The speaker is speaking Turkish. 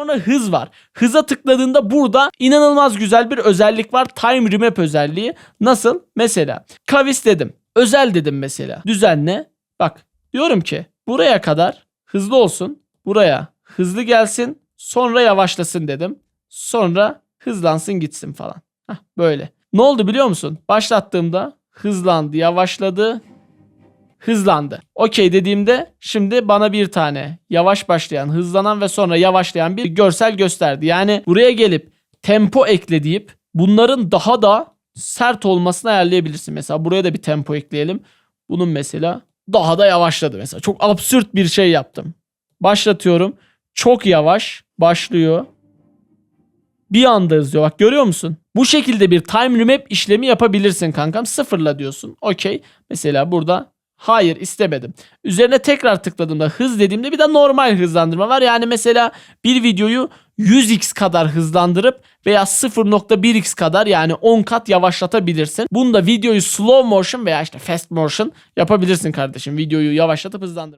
sonra hız var. Hıza tıkladığında burada inanılmaz güzel bir özellik var. Time remap özelliği. Nasıl? Mesela kavis dedim. Özel dedim mesela. Düzenle. Bak diyorum ki buraya kadar hızlı olsun. Buraya hızlı gelsin. Sonra yavaşlasın dedim. Sonra hızlansın gitsin falan. Hah, böyle. Ne oldu biliyor musun? Başlattığımda hızlandı, yavaşladı, hızlandı. Okey dediğimde şimdi bana bir tane yavaş başlayan, hızlanan ve sonra yavaşlayan bir görsel gösterdi. Yani buraya gelip tempo ekle deyip bunların daha da sert olmasını ayarlayabilirsin. Mesela buraya da bir tempo ekleyelim. Bunun mesela daha da yavaşladı mesela. Çok absürt bir şey yaptım. Başlatıyorum. Çok yavaş başlıyor. Bir anda hızlıyor. Bak görüyor musun? Bu şekilde bir time remap işlemi yapabilirsin kankam. Sıfırla diyorsun. Okey. Mesela burada hayır istemedim. Üzerine tekrar tıkladığımda hız dediğimde bir de normal hızlandırma var. Yani mesela bir videoyu 100x kadar hızlandırıp veya 0.1x kadar yani 10 kat yavaşlatabilirsin. Bunda videoyu slow motion veya işte fast motion yapabilirsin kardeşim. Videoyu yavaşlatıp hızlandır.